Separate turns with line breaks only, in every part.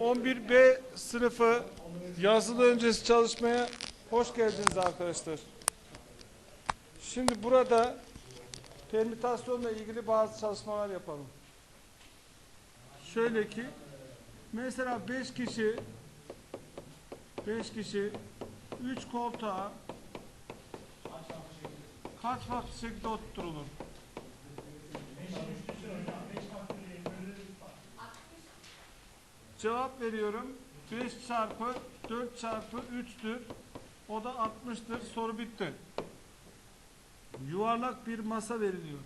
11B sınıfı yazılı öncesi çalışmaya hoş geldiniz arkadaşlar. Şimdi burada permütasyonla ilgili bazı çalışmalar yapalım. Şöyle ki mesela 5 kişi 5 kişi 3 koltuğa kaç farklı şekilde oturtulur? Cevap veriyorum. 5 çarpı 4 çarpı 3'tür. O da 60'tır. Soru bitti. Yuvarlak bir masa veriliyor.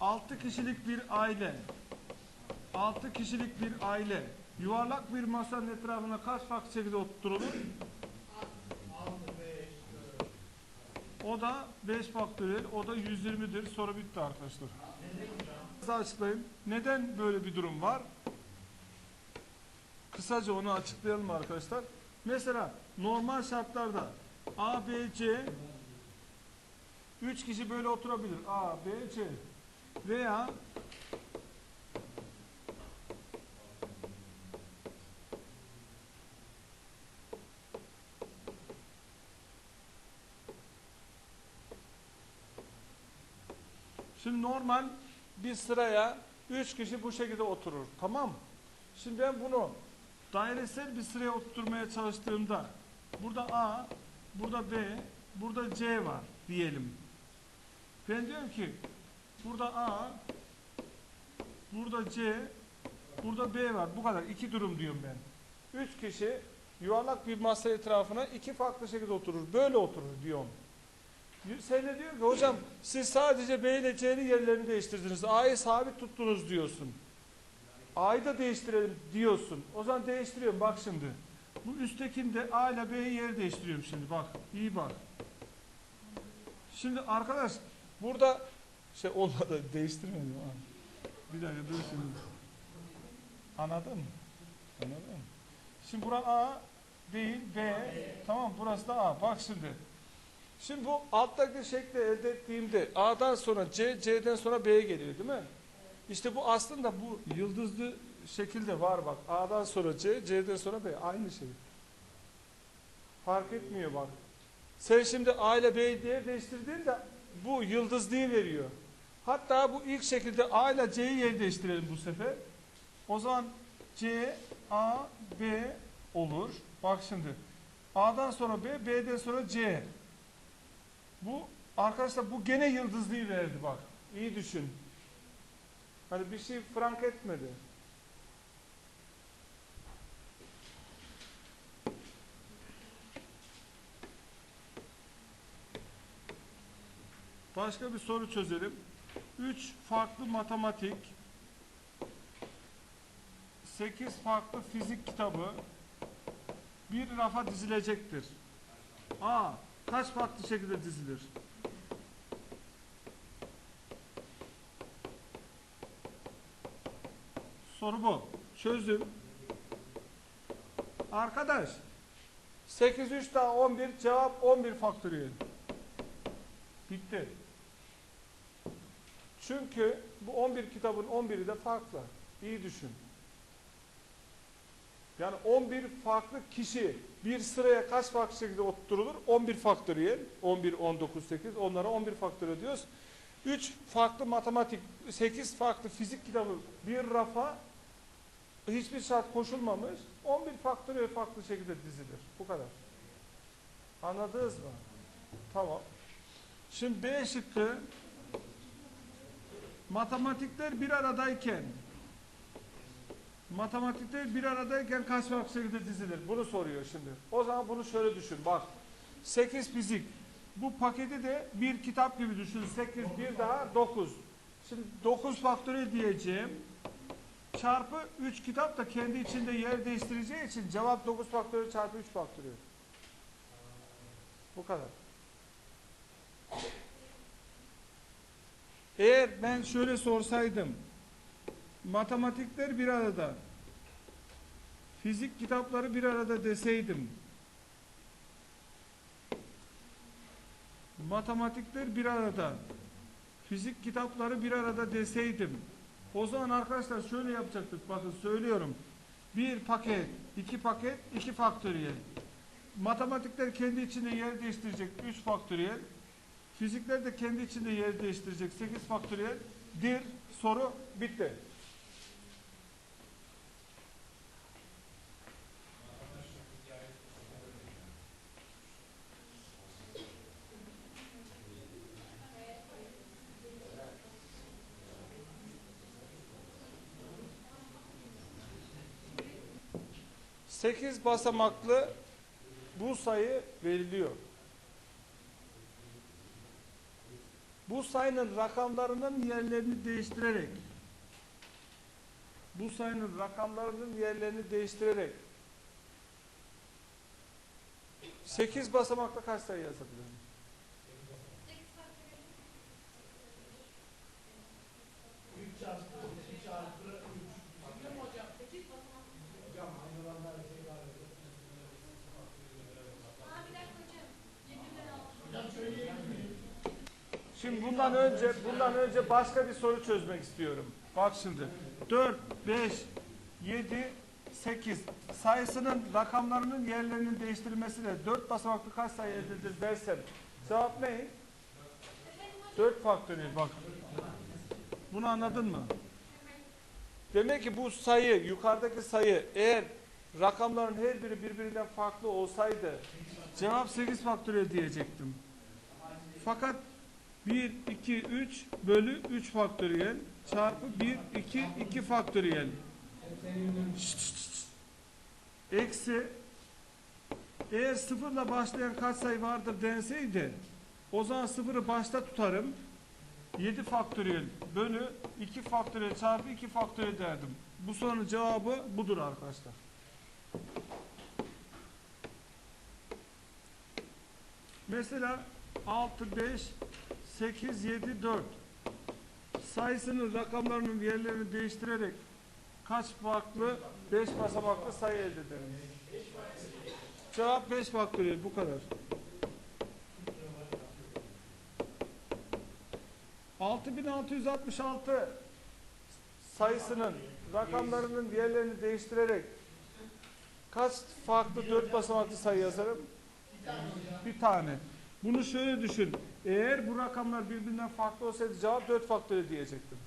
6 kişilik bir aile. 6 kişilik bir aile. Yuvarlak bir masanın etrafına kaç farklı şekilde oturtulur? O da 5 faktöriyel, o da 120'dir. Soru bitti arkadaşlar. Size açıklayayım. Neden böyle bir durum var? Kısaca onu açıklayalım arkadaşlar. Mesela normal şartlarda A, B, C 3 kişi böyle oturabilir. A, B, C veya Şimdi normal bir sıraya 3 kişi bu şekilde oturur. Tamam mı? Şimdi ben bunu dairesel bir sıraya oturtmaya çalıştığımda burada A, burada B, burada C var diyelim. Ben diyorum ki burada A, burada C, burada B var. Bu kadar. İki durum diyorum ben. Üç kişi yuvarlak bir masa etrafına iki farklı şekilde oturur. Böyle oturur diyorum. Sen de diyor ki hocam siz sadece B ile C'nin yerlerini değiştirdiniz. A'yı sabit tuttunuz diyorsun. A'yı da değiştirelim diyorsun. O zaman değiştiriyorum bak şimdi. Bu üsttekinde A ile B'yi yer değiştiriyorum şimdi bak. İyi bak. Şimdi arkadaş burada şey olmadı değiştirmedim ha. Bir dakika dur şimdi. Anladın mı? Anladın mı? Şimdi bura A değil B. Tamam burası da A. Bak şimdi. Şimdi bu alttaki şekli elde ettiğimde A'dan sonra C, C'den sonra B geliyor değil mi? İşte bu aslında bu yıldızlı şekilde var bak. A'dan sonra C, C'den sonra B. Aynı şey. Fark etmiyor bak. Sen şimdi A ile B'yi diye değiştirdiğinde bu yıldızlıyı veriyor. Hatta bu ilk şekilde A ile C'yi yer değiştirelim bu sefer. O zaman C, A, B olur. Bak şimdi. A'dan sonra B, B'den sonra C. Bu arkadaşlar bu gene yıldızlıyı verdi bak. İyi düşün. Hani bir şey frank etmedi. Başka bir soru çözelim. Üç farklı matematik, sekiz farklı fizik kitabı bir rafa dizilecektir. A. Kaç farklı şekilde dizilir? Soru bu. Çözdüm. Arkadaş 8 3 daha 11 cevap 11 faktöriyel. Bitti. Çünkü bu 11 kitabın 11'i de farklı. İyi düşün. Yani 11 farklı kişi bir sıraya kaç farklı şekilde oturulur? 11 faktöriyel. 11, 19, 8. Onlara 11 faktöriyel diyoruz. 3 farklı matematik, 8 farklı fizik kitabı bir rafa hiçbir şart koşulmamış. 11 faktöriyel farklı şekilde dizilir. Bu kadar. Anladınız mı? Tamam. Şimdi B şıkkı matematikler bir aradayken matematikler bir aradayken kaç farklı şekilde dizilir? Bunu soruyor şimdi. O zaman bunu şöyle düşün. Bak 8 fizik. Bu paketi de bir kitap gibi düşün. 8 bir daha 9. Şimdi 9 faktöriyel diyeceğim. Çarpı 3 kitap da kendi içinde yer değiştireceği için cevap 9 faktöriyel çarpı 3 faktöriyel. Bu kadar. Eğer ben şöyle sorsaydım matematikler bir arada fizik kitapları bir arada deseydim matematikler bir arada fizik kitapları bir arada deseydim o zaman arkadaşlar şöyle yapacaktık bakın söylüyorum Bir paket, iki paket, iki faktöriyel. Matematikler kendi içinde yer değiştirecek 3 faktöriyel. Fizikler de kendi içinde yer değiştirecek 8 faktöriyel. Dir soru bitti. Sekiz basamaklı bu sayı veriliyor. Bu sayının rakamlarının yerlerini değiştirerek bu sayının rakamlarının yerlerini değiştirerek 8 basamaklı kaç sayı yazabilirim? Şimdi bundan önce bundan önce başka bir soru çözmek istiyorum. Bak şimdi. 4, 5, 7, 8 sayısının rakamlarının yerlerinin değiştirilmesiyle 4 basamaklı kaç sayı elde edilir dersem cevap ne? 4 faktöriyel bak. Bunu anladın mı? Demek ki bu sayı, yukarıdaki sayı eğer rakamların her biri birbirinden farklı olsaydı cevap 8 faktöriyel diyecektim. Fakat 1, 2, 3 bölü 3 faktöriyel çarpı 1, 2, 2 faktöriyel. Eksi eğer sıfırla başlayan katsayı vardır denseydi o zaman sıfırı başta tutarım. 7 faktöriyel bölü 2 faktöriyel çarpı 2 faktöriyel derdim. Bu sorunun cevabı budur arkadaşlar. Mesela 6, 5, 8, 7, 4 sayısının rakamlarının yerlerini değiştirerek kaç farklı 5 basamaklı sayı elde ederim? Cevap 5 faktöriyel bu kadar. 6666 sayısının rakamlarının yerlerini değiştirerek kaç farklı 4 basamaklı sayı yazarım? Bir tane. Bunu şöyle düşün. Eğer bu rakamlar birbirinden farklı olsaydı cevap 4 faktöriyel diyecektim.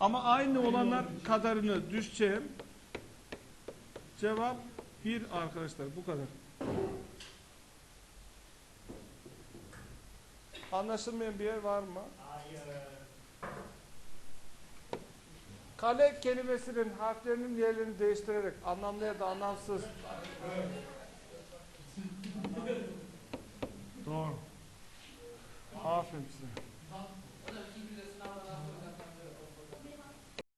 Ama aynı olanlar kadarını düşeceğim. Cevap 1 arkadaşlar. Bu kadar. Anlaşılmayan bir yer var mı? Kale kelimesinin harflerinin yerlerini değiştirerek anlamlı ya da anlamsız. Doğru. Aferin size.